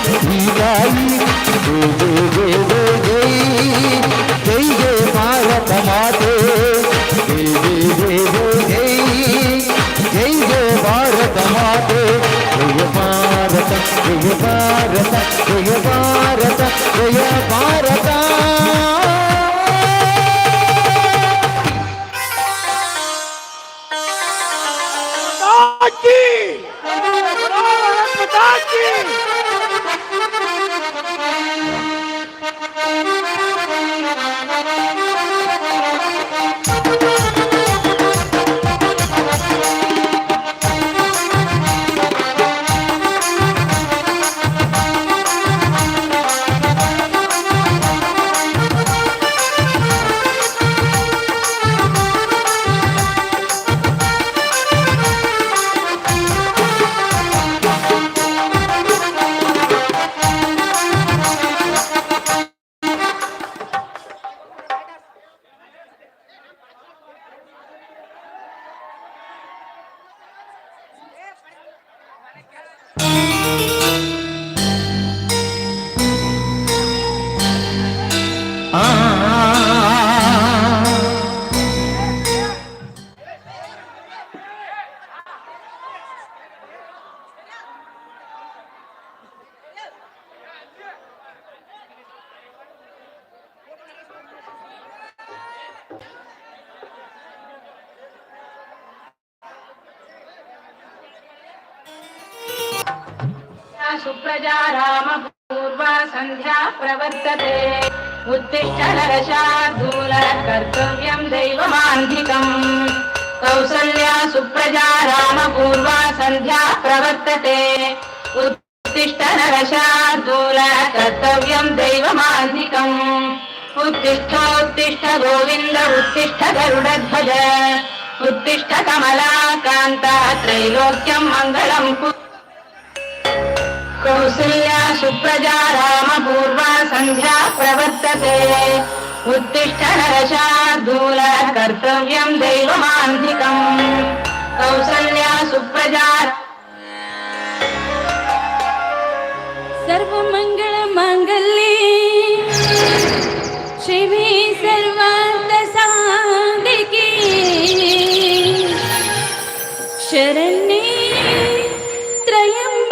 జై జై జై జై జై భారత మాతే జై జై జై జై జై జై జై భారత మాతే జయ భారత జయ భారత జయ భారత सुप्रजा राम पूर्वा सन्ध्या प्रवर्तते उत्तिष्ठ नरशार्दूल कर्तव्यं दैवमान्धिकम् कौसल्या सुप्रजा राम पूर्वा सन्ध्या प्रवर्तते उत्तिष्ठ नरशार्दूल कर्तव्यं दैवमान्धिकम् उत्तिष्ठोत्तिष्ठ गोविन्द उत्तिष्ठ गरुडध्वज उत्तिष्ठ कमलाकान्ता त्रैलोक्यं मङ्गलं कुरु कौसल्या सुप्रजा रामपूर्वा सन्ध्या प्रवर्तते उत्तिष्ठ नरशार्दूल कर्तव्यं दैवमान्धिकम्